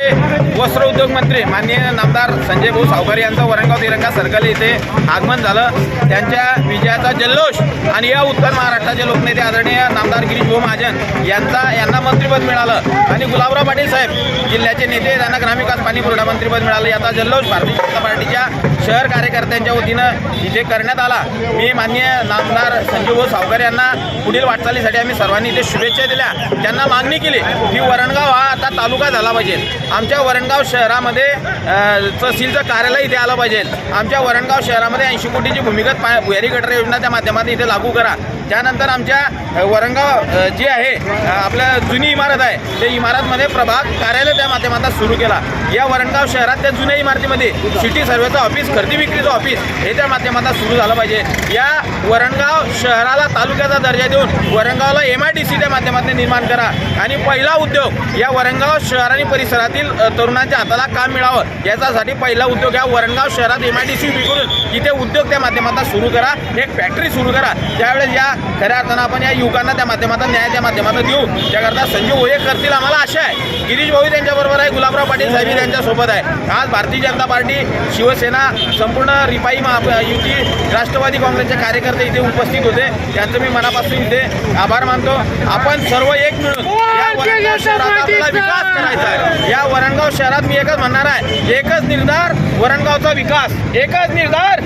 哎。वस्त्र उद्योग मंत्री माननीय नामदार संजय भाऊ सावकारी यांचं वरणगाव तिरंगा सर्कल येथे आगमन झालं. त्यांच्या विजयाचा जल्लोष आणि या उत्तर महाराष्ट्राचे लोकनेते आदरणीय नामदार गिरीश भाऊ महाजन यांचा यांना मंत्रिपद मिळालं. आणि गुलाबराव पाटील साहेब जिल्ह्याचे नेते त्यांना ग्रामविकास पाणी पुरवठा मंत्रिपद मिळालं. याचा जल्लोष भारतीय जनता पार्टीच्या शहर कार्यकर्त्यांच्या वतीनं इथे करण्यात आला. मी माननीय नामदार संजय भाऊ सावकर यांना पुढील वाटचालीसाठी आम्ही सर्वांनी इथे शुभेच्छा दिल्या. त्यांना मागणी केली की वरणगाव हा आता तालुका झाला पाहिजे. आमच्या वरण वरणगाव शहरामध्ये तहसीलचं कार्यालय इथे आलं पाहिजे. आमच्या वरणगाव शहरामध्ये ऐंशी कोटीची भूमिगत पा भुयारी गटर योजना त्या माध्यमातून इथे लागू करा. त्यानंतर आमच्या वरणगाव जी आहे आपल्या जुनी इमारत आहे त्या इमारतमध्ये प्रभाग कार्यालय त्या माध्यमातून सुरू केला. या वरणगाव शहरात त्या जुन्या इमारतीमध्ये सिटी सर्वेचं ऑफिस खरेदी विक्रीचं ऑफिस हे त्या माध्यमातून सुरू झालं पाहिजे. या वरणगाव शहराला तालुक्याचा दर्जा देऊन वरणगावला एम आय डी सीच्या माध्यमातून निर्माण करा. आणि पहिला उद्योग या वरणगाव शहर आणि परिसरातील तरुण तरुणांच्या हाताला काम मिळावं? याच्यासाठी पहिला उद्योग या वरणगाव शहरात एम आय डी सी करून इथे उद्योग त्या माध्यमातून सुरू करा. एक फॅक्टरी सुरू करा. त्यावेळेस या खऱ्या अर्थानं आपण या युवकांना त्या माध्यमातून न्याय त्या माध्यमातून देऊ. त्याकरता संजय भोये करतील आम्हाला आशा आहे. गिरीश भाऊ त्यांच्याबरोबर आहे. गुलाबराव पाटील साहेब त्यांच्यासोबत आहे. आज भारतीय जनता पार्टी शिवसेना संपूर्ण रिपाई महा युती राष्ट्रवादी काँग्रेसचे कार्यकर्ते इथे उपस्थित होते. त्यांचं मी मनापासून इथे आभार मानतो. आपण सर्व एक मिळून या वरणगाव शहरात आपल्याला विकास करायचा आहे. या वरणगाव शहरात मी एकच म्हणणार आहे एकच निर्धार वरणगावचा विकास. एकच निर्धार